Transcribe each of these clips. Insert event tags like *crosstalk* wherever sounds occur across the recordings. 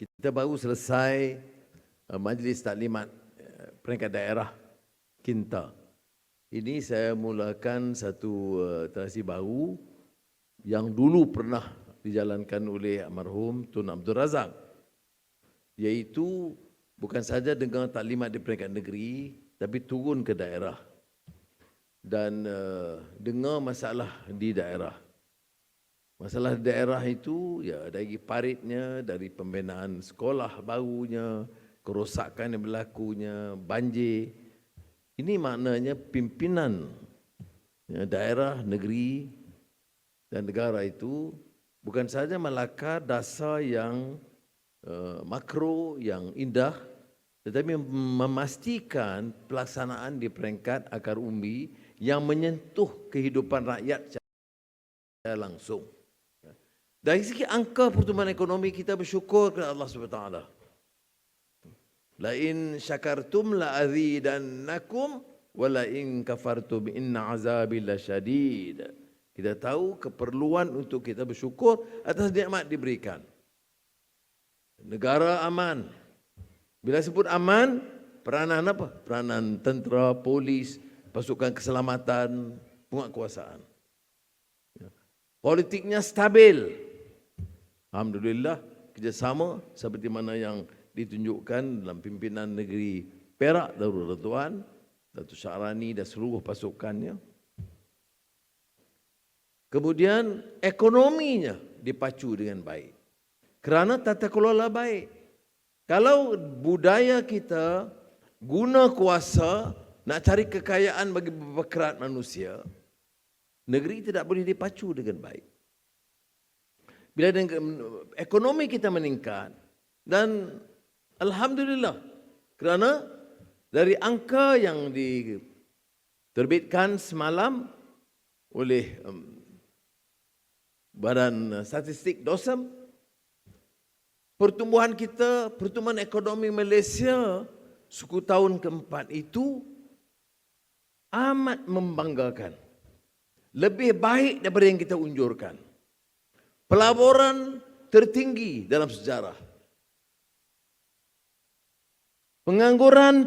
Kita baru selesai uh, majlis taklimat uh, peringkat daerah Kinta. Ini saya mulakan satu uh, tradisi baru yang dulu pernah dijalankan oleh almarhum Tun Abdul Razak. Iaitu bukan saja dengar taklimat di peringkat negeri tapi turun ke daerah dan uh, dengar masalah di daerah. Masalah daerah itu ya dari paritnya, dari pembinaan sekolah barunya, kerosakan yang berlakunya, banjir. Ini maknanya pimpinan ya, daerah, negeri dan negara itu bukan saja melakar dasar yang uh, makro, yang indah, tetapi memastikan pelaksanaan di peringkat akar umbi yang menyentuh kehidupan rakyat secara langsung. Dari segi angka pertumbuhan ekonomi kita bersyukur kepada Allah Subhanahu taala. La in syakartum la azidannakum wa la in kafartum inna azabi lasyadid. Kita tahu keperluan untuk kita bersyukur atas nikmat diberikan. Negara aman. Bila sebut aman, peranan apa? Peranan tentera, polis, pasukan keselamatan, penguatkuasaan. Ya. Politiknya stabil. Alhamdulillah kerjasama seperti mana yang ditunjukkan dalam pimpinan negeri Perak Darul Ratuan, Datuk Syarani dan seluruh pasukannya. Kemudian ekonominya dipacu dengan baik. Kerana tata kelola baik. Kalau budaya kita guna kuasa nak cari kekayaan bagi beberapa manusia, negeri tidak boleh dipacu dengan baik bila ekonomi kita meningkat dan alhamdulillah kerana dari angka yang diterbitkan semalam oleh um, Badan Statistik DOSEM pertumbuhan kita pertumbuhan ekonomi Malaysia suku tahun keempat itu amat membanggakan. Lebih baik daripada yang kita unjurkan pelaburan tertinggi dalam sejarah. Pengangguran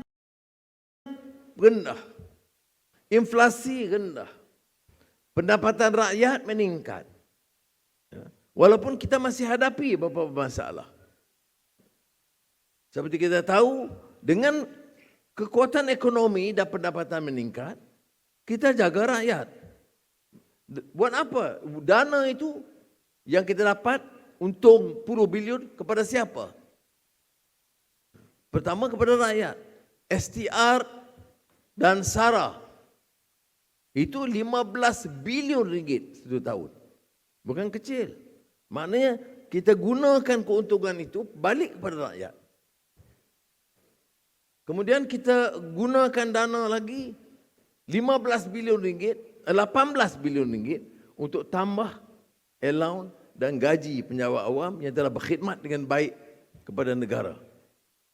rendah. Inflasi rendah. Pendapatan rakyat meningkat. Ya. Walaupun kita masih hadapi beberapa masalah. Seperti kita tahu, dengan kekuatan ekonomi dan pendapatan meningkat, kita jaga rakyat. Buat apa? Dana itu yang kita dapat untung puluh bilion kepada siapa? Pertama kepada rakyat. STR dan SARA. Itu 15 bilion ringgit satu tahun. Bukan kecil. Maknanya kita gunakan keuntungan itu balik kepada rakyat. Kemudian kita gunakan dana lagi 15 bilion ringgit, 18 bilion ringgit untuk tambah allowance dan gaji penjawat awam yang telah berkhidmat dengan baik kepada negara.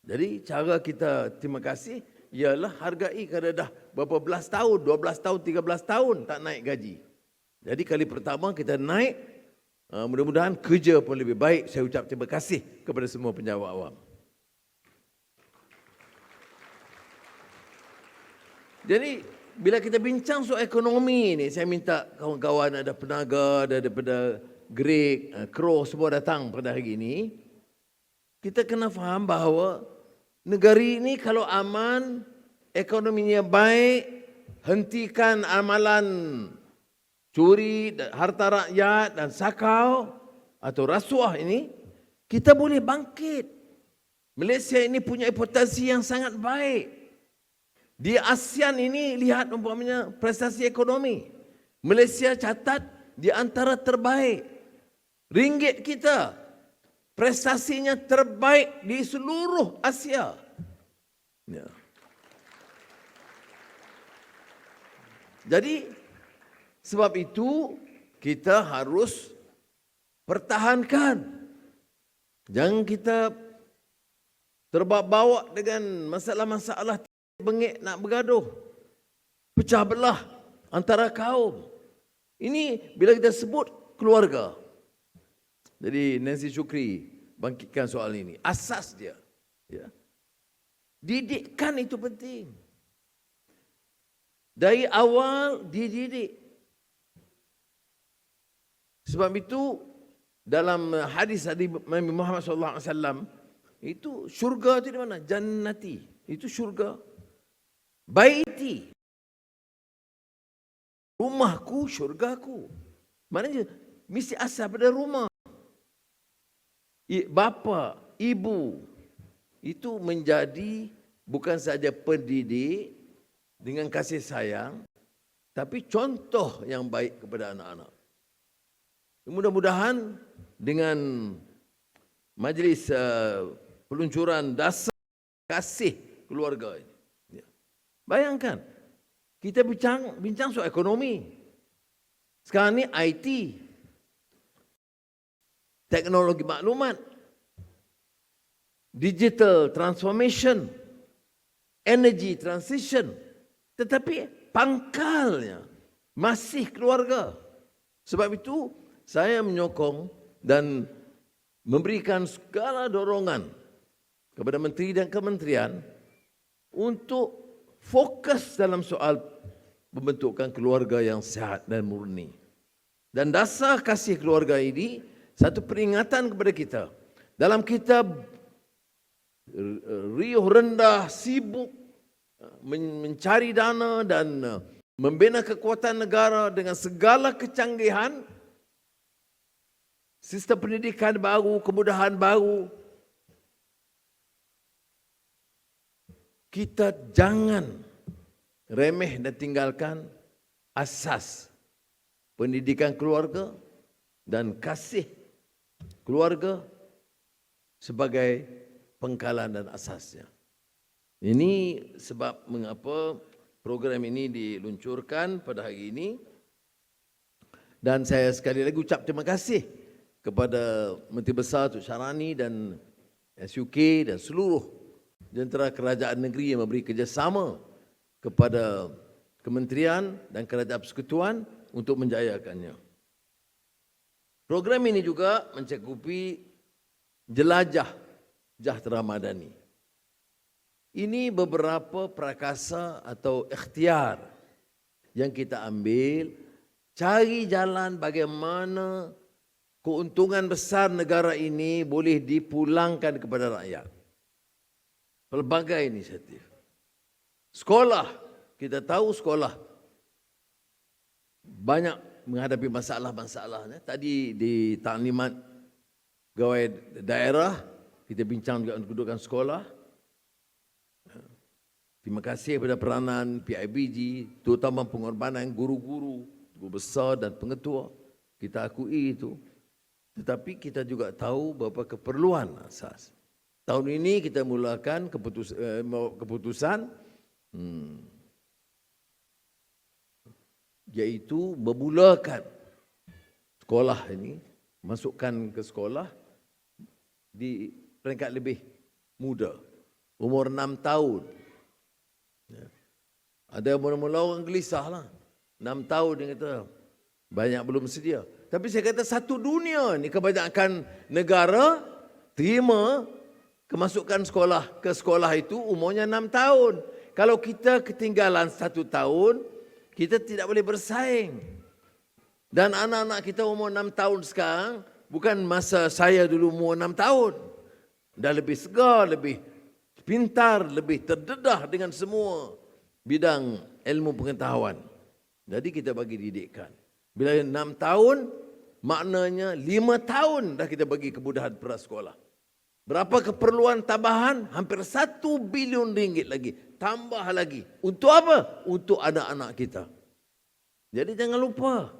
Jadi cara kita terima kasih ialah hargai kerana dah berapa belas tahun, 12 tahun, 13 tahun tak naik gaji. Jadi kali pertama kita naik, uh, mudah-mudahan kerja pun lebih baik. Saya ucap terima kasih kepada semua penjawat awam. Jadi bila kita bincang soal ekonomi ni, saya minta kawan-kawan ada penaga, ada daripada Greg, eh, Crow semua datang pada hari ini. Kita kena faham bahawa negeri ini kalau aman, ekonominya baik, hentikan amalan curi harta rakyat dan sakau atau rasuah ini, kita boleh bangkit. Malaysia ini punya potensi yang sangat baik. Di ASEAN ini lihat umpamanya prestasi ekonomi. Malaysia catat di antara terbaik. Ringgit kita prestasinya terbaik di seluruh Asia. Ya. Jadi sebab itu kita harus pertahankan. Jangan kita terbawa dengan masalah-masalah bengek nak bergaduh. Pecah belah antara kaum. Ini bila kita sebut keluarga. Jadi Nancy Syukri bangkitkan soal ini. Asas dia. Ya. Didikkan itu penting. Dari awal dididik. Sebab itu dalam hadis hadis Nabi Muhammad wasallam itu syurga itu di mana? Jannati. Itu syurga. Baiti. Rumahku, syurgaku. Maknanya mesti asal pada rumah. Bapa, ibu itu menjadi bukan saja pendidik dengan kasih sayang tapi contoh yang baik kepada anak-anak. Mudah-mudahan dengan majlis uh, peluncuran dasar kasih keluarga ini. Ya. Bayangkan, kita bincang bincang soal ekonomi. Sekarang ni IT. Teknologi maklumat. Digital transformation. Energy transition. Tetapi pangkalnya masih keluarga. Sebab itu saya menyokong dan memberikan segala dorongan kepada menteri dan kementerian untuk fokus dalam soal pembentukan keluarga yang sehat dan murni. Dan dasar kasih keluarga ini satu peringatan kepada kita. Dalam kitab riuh rendah sibuk mencari dana dan membina kekuatan negara dengan segala kecanggihan sistem pendidikan baru, kemudahan baru. Kita jangan remeh dan tinggalkan asas pendidikan keluarga dan kasih keluarga sebagai pengkalan dan asasnya. Ini sebab mengapa program ini diluncurkan pada hari ini. Dan saya sekali lagi ucap terima kasih kepada Menteri Besar Tuk Syarani dan SUK dan seluruh jentera kerajaan negeri yang memberi kerjasama kepada kementerian dan kerajaan persekutuan untuk menjayakannya. Program ini juga mencakupi jelajah jahtera madani. Ini beberapa prakasa atau ikhtiar yang kita ambil cari jalan bagaimana keuntungan besar negara ini boleh dipulangkan kepada rakyat. Pelbagai inisiatif. Sekolah, kita tahu sekolah banyak menghadapi masalah-masalah. Tadi di taklimat gawai daerah, kita bincang juga untuk kedudukan sekolah. Terima kasih kepada peranan PIBG, terutama pengorbanan guru-guru, guru besar dan pengetua. Kita akui itu. Tetapi kita juga tahu beberapa keperluan asas. Tahun ini kita mulakan keputus, eh, keputusan hmm, iaitu memulakan sekolah ini, masukkan ke sekolah di peringkat lebih muda, umur enam tahun. Ya. Ada mula-mula orang gelisah lah. Enam tahun dia kata, banyak belum sedia. Tapi saya kata satu dunia ni kebanyakan negara terima kemasukan sekolah ke sekolah itu umurnya enam tahun. Kalau kita ketinggalan satu tahun, kita tidak boleh bersaing. Dan anak-anak kita umur enam tahun sekarang, bukan masa saya dulu umur enam tahun. Dah lebih segar, lebih pintar, lebih terdedah dengan semua bidang ilmu pengetahuan. Jadi kita bagi didikkan. Bila enam tahun, maknanya lima tahun dah kita bagi kemudahan prasekolah. Berapa keperluan tambahan? Hampir satu bilion ringgit lagi. Tambah lagi. Untuk apa? Untuk anak-anak kita. Jadi jangan lupa.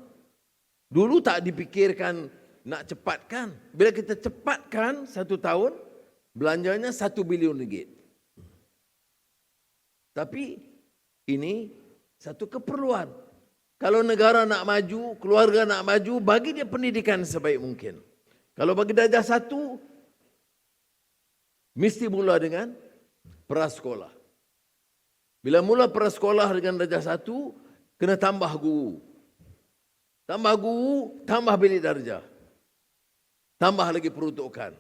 Dulu tak dipikirkan nak cepatkan. Bila kita cepatkan satu tahun, belanjanya satu bilion ringgit. Tapi ini satu keperluan. Kalau negara nak maju, keluarga nak maju, bagi dia pendidikan sebaik mungkin. Kalau bagi darjah satu, mesti mula dengan prasekolah. Bila mula prasekolah dengan darjah satu, kena tambah guru. Tambah guru, tambah bilik darjah. Tambah lagi peruntukan.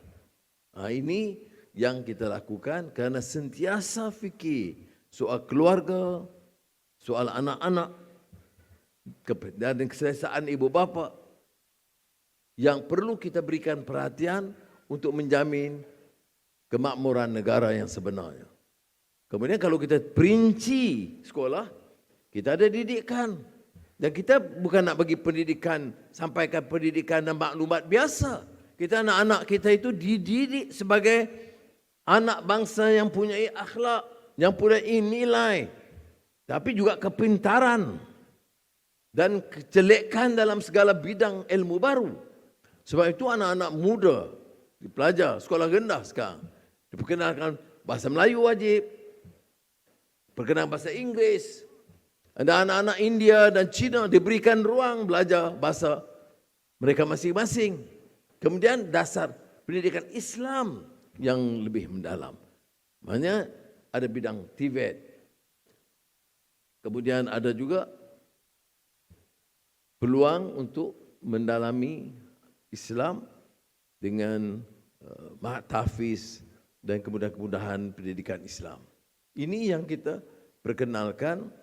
Ha, ini yang kita lakukan kerana sentiasa fikir soal keluarga, soal anak-anak dan keselesaan ibu bapa yang perlu kita berikan perhatian untuk menjamin kemakmuran negara yang sebenarnya. Kemudian kalau kita perinci sekolah, kita ada didikan. Dan kita bukan nak bagi pendidikan, sampaikan pendidikan dan maklumat biasa. Kita anak-anak kita itu dididik sebagai anak bangsa yang punya akhlak, yang punya nilai. Tapi juga kepintaran dan kecelekan dalam segala bidang ilmu baru. Sebab itu anak-anak muda pelajar sekolah rendah sekarang diperkenalkan bahasa Melayu wajib, perkenalkan bahasa Inggeris. Dan anak-anak India dan Cina diberikan ruang belajar bahasa mereka masing-masing. Kemudian dasar pendidikan Islam yang lebih mendalam. Maknanya ada bidang TVET. Kemudian ada juga peluang untuk mendalami Islam dengan uh, mahat tahfiz dan kemudahan-kemudahan pendidikan Islam. Ini yang kita perkenalkan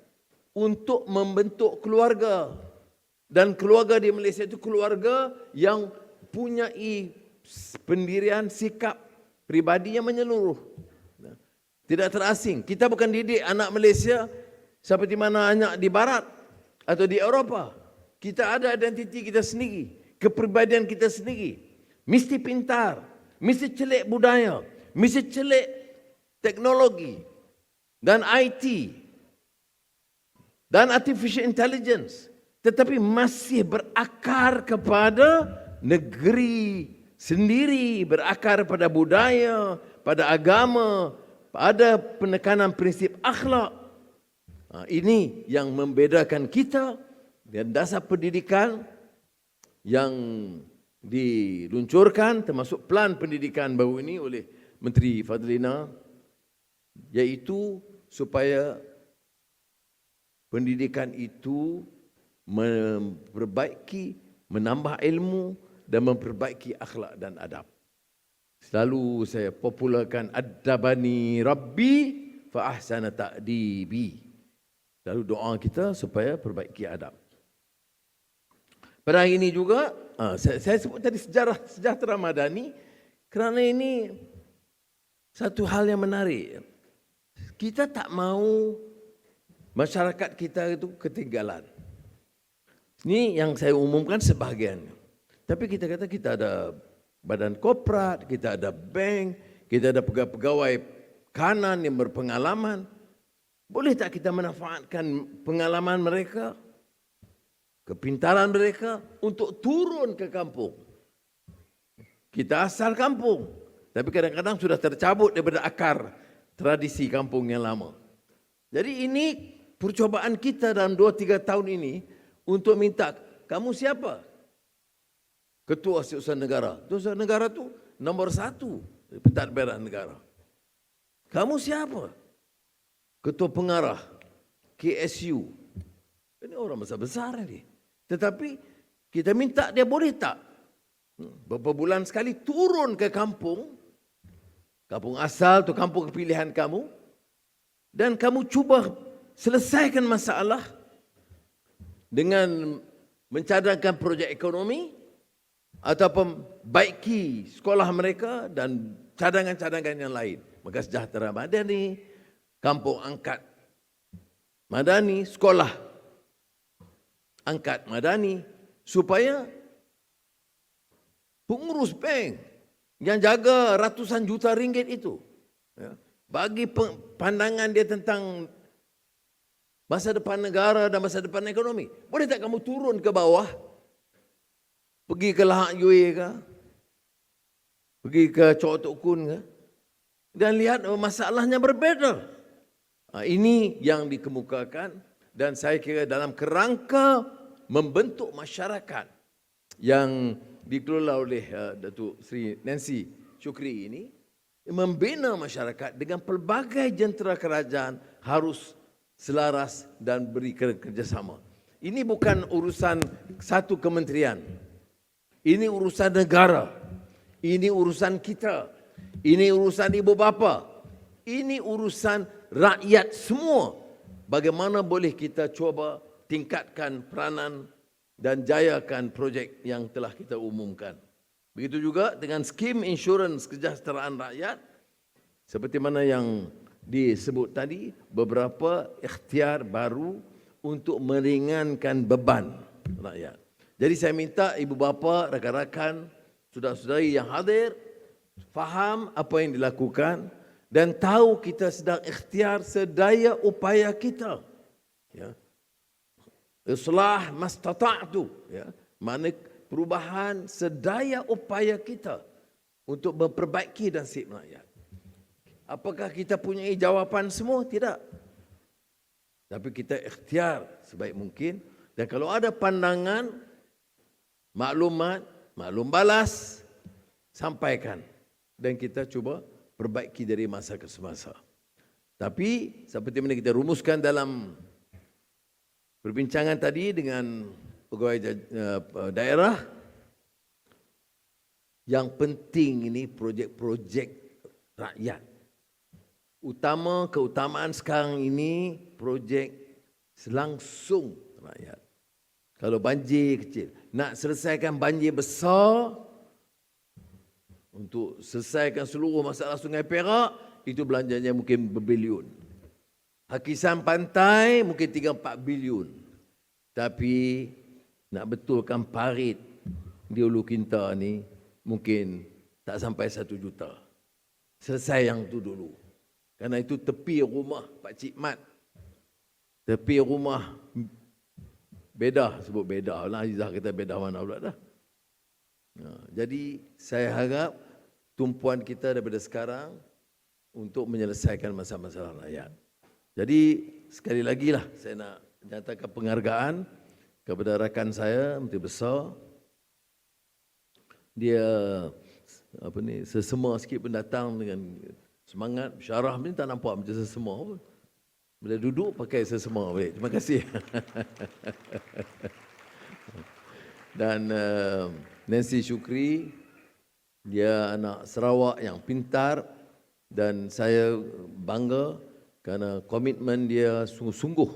untuk membentuk keluarga. Dan keluarga di Malaysia itu keluarga yang punya pendirian sikap pribadi yang menyeluruh. Tidak terasing. Kita bukan didik anak Malaysia seperti mana anak di barat atau di Eropah. Kita ada identiti kita sendiri, kepribadian kita sendiri. Mesti pintar, mesti celik budaya, mesti celik teknologi dan IT dan artificial intelligence tetapi masih berakar kepada negeri sendiri, berakar pada budaya, pada agama, pada penekanan prinsip akhlak. Ha, ini yang membedakan kita dan dasar pendidikan yang diluncurkan termasuk plan pendidikan baru ini oleh Menteri Fadlina iaitu supaya pendidikan itu memperbaiki, menambah ilmu dan memperbaiki akhlak dan adab. Selalu saya popularkan adabani rabbi fa ahsana ta'dibi. Lalu doa kita supaya perbaiki adab. Pada hari ini juga, ah, saya, sebut tadi sejarah sejahtera madani kerana ini satu hal yang menarik. Kita tak mau masyarakat kita itu ketinggalan. Ini yang saya umumkan sebahagian. Tapi kita kata kita ada badan korporat, kita ada bank, kita ada pegawai-pegawai kanan yang berpengalaman. Boleh tak kita manfaatkan pengalaman mereka, kepintaran mereka untuk turun ke kampung? Kita asal kampung, tapi kadang-kadang sudah tercabut daripada akar tradisi kampung yang lama. Jadi ini percobaan kita dalam 2-3 tahun ini untuk minta kamu siapa? Ketua Setiausaha Negara. Setiausaha Negara tu nombor satu pentadbiran negara. Kamu siapa? Ketua Pengarah KSU. Ini orang besar-besar ini. Tetapi kita minta dia boleh tak? Hmm, beberapa bulan sekali turun ke kampung. Kampung asal atau kampung kepilihan kamu. Dan kamu cuba selesaikan masalah dengan mencadangkan projek ekonomi ataupun baiki sekolah mereka dan cadangan-cadangan yang lain. Maka sejahtera madani, kampung angkat madani, sekolah angkat madani supaya pengurus bank yang jaga ratusan juta ringgit itu ya, bagi pandangan dia tentang masa depan negara dan masa depan ekonomi. Boleh tak kamu turun ke bawah? Pergi ke Lahak Yue ke? Pergi ke Cok Tok Kun ke? Dan lihat masalahnya berbeza. Ha, ini yang dikemukakan dan saya kira dalam kerangka membentuk masyarakat yang dikelola oleh uh, Datuk Sri Nancy Syukri ini membina masyarakat dengan pelbagai jentera kerajaan harus selaras dan beri kerjasama. Ini bukan urusan satu kementerian. Ini urusan negara. Ini urusan kita. Ini urusan ibu bapa. Ini urusan rakyat semua. Bagaimana boleh kita cuba tingkatkan peranan dan jayakan projek yang telah kita umumkan. Begitu juga dengan skim insurans kesejahteraan rakyat seperti mana yang disebut tadi beberapa ikhtiar baru untuk meringankan beban rakyat. Jadi saya minta ibu bapa, rakan-rakan, saudara-saudari yang hadir faham apa yang dilakukan dan tahu kita sedang ikhtiar sedaya upaya kita. Ya. Islah mastata'tu. Ya. Mana perubahan sedaya upaya kita untuk memperbaiki nasib rakyat. Apakah kita punya jawapan semua? Tidak. Tapi kita ikhtiar sebaik mungkin. Dan kalau ada pandangan, maklumat, maklum balas, sampaikan. Dan kita cuba perbaiki dari masa ke semasa. Tapi seperti mana kita rumuskan dalam perbincangan tadi dengan pegawai eh, daerah, yang penting ini projek-projek rakyat utama keutamaan sekarang ini projek selangsung rakyat. Kalau banjir kecil, nak selesaikan banjir besar untuk selesaikan seluruh masalah Sungai Perak, itu belanjanya mungkin berbilion. Hakisan pantai mungkin 3 4 bilion. Tapi nak betulkan parit di Ulu Kinta ni mungkin tak sampai satu juta. Selesai yang tu dulu. Karena itu tepi rumah Pak Cik Mat. Tepi rumah beda sebut beda lah Azizah kata beda mana pula dah. Ya, jadi saya harap tumpuan kita daripada sekarang untuk menyelesaikan masalah-masalah rakyat. Jadi sekali lagi lah saya nak nyatakan penghargaan kepada rakan saya Menteri Besar. Dia apa ni sesama sikit pun datang dengan Semangat syarah ni tak nampak macam sesama pun. Bila duduk pakai sesama balik. Terima kasih. *laughs* Dan uh, Nancy Syukri, dia anak Sarawak yang pintar dan saya bangga kerana komitmen dia sungguh-sungguh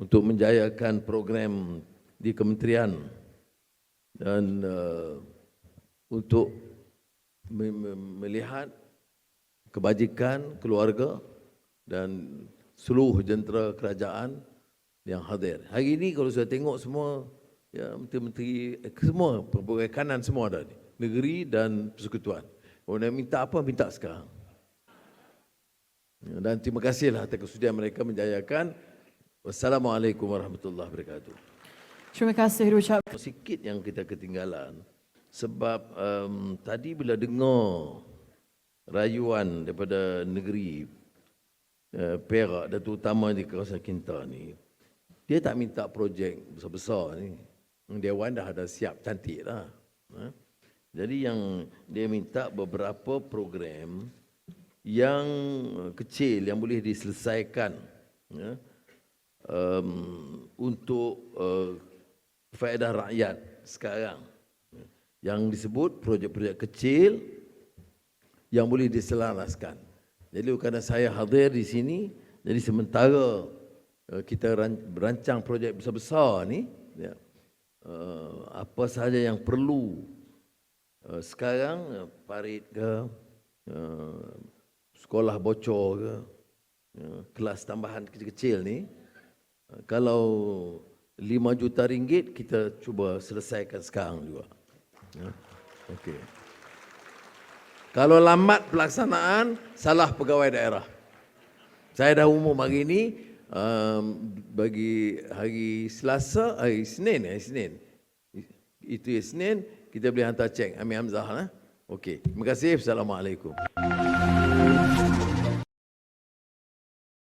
untuk menjayakan program di kementerian dan uh, untuk melihat kebajikan keluarga dan seluruh jentera kerajaan yang hadir. Hari ini kalau saya tengok semua ya menteri-menteri eh, semua pelbagai kanan semua ada ni. Negeri dan persekutuan. Nak minta apa minta sekarang. Dan terima kasihlah atas kesudian mereka menjayakan. Wassalamualaikum warahmatullahi wabarakatuh. Terima kasih ucap. Sikit yang kita ketinggalan sebab um, tadi bila dengar rayuan daripada negeri uh, Perak dan terutama di kawasan Kinta ni dia tak minta projek besar-besar ni Dewan dah ada siap cantik lah. Ha? Jadi yang dia minta beberapa program yang kecil yang boleh diselesaikan ya, um, untuk uh, faedah rakyat sekarang. Yang disebut projek-projek kecil yang boleh diselaraskan. Jadi kerana saya hadir di sini, jadi sementara uh, kita berancang projek besar-besar ni, ya, apa sahaja yang perlu sekarang, parit ke, sekolah bocor ke, kelas tambahan kecil-kecil ni, kalau 5 juta ringgit kita cuba selesaikan sekarang juga. Ya. Okey. Kalau lambat pelaksanaan, salah pegawai daerah. Saya dah umum hari ini, um, bagi hari Selasa, hari Senin, hari Senin. Itu hari Senin, kita boleh hantar cek. Amir Hamzah. Eh? Okey, terima kasih. Assalamualaikum.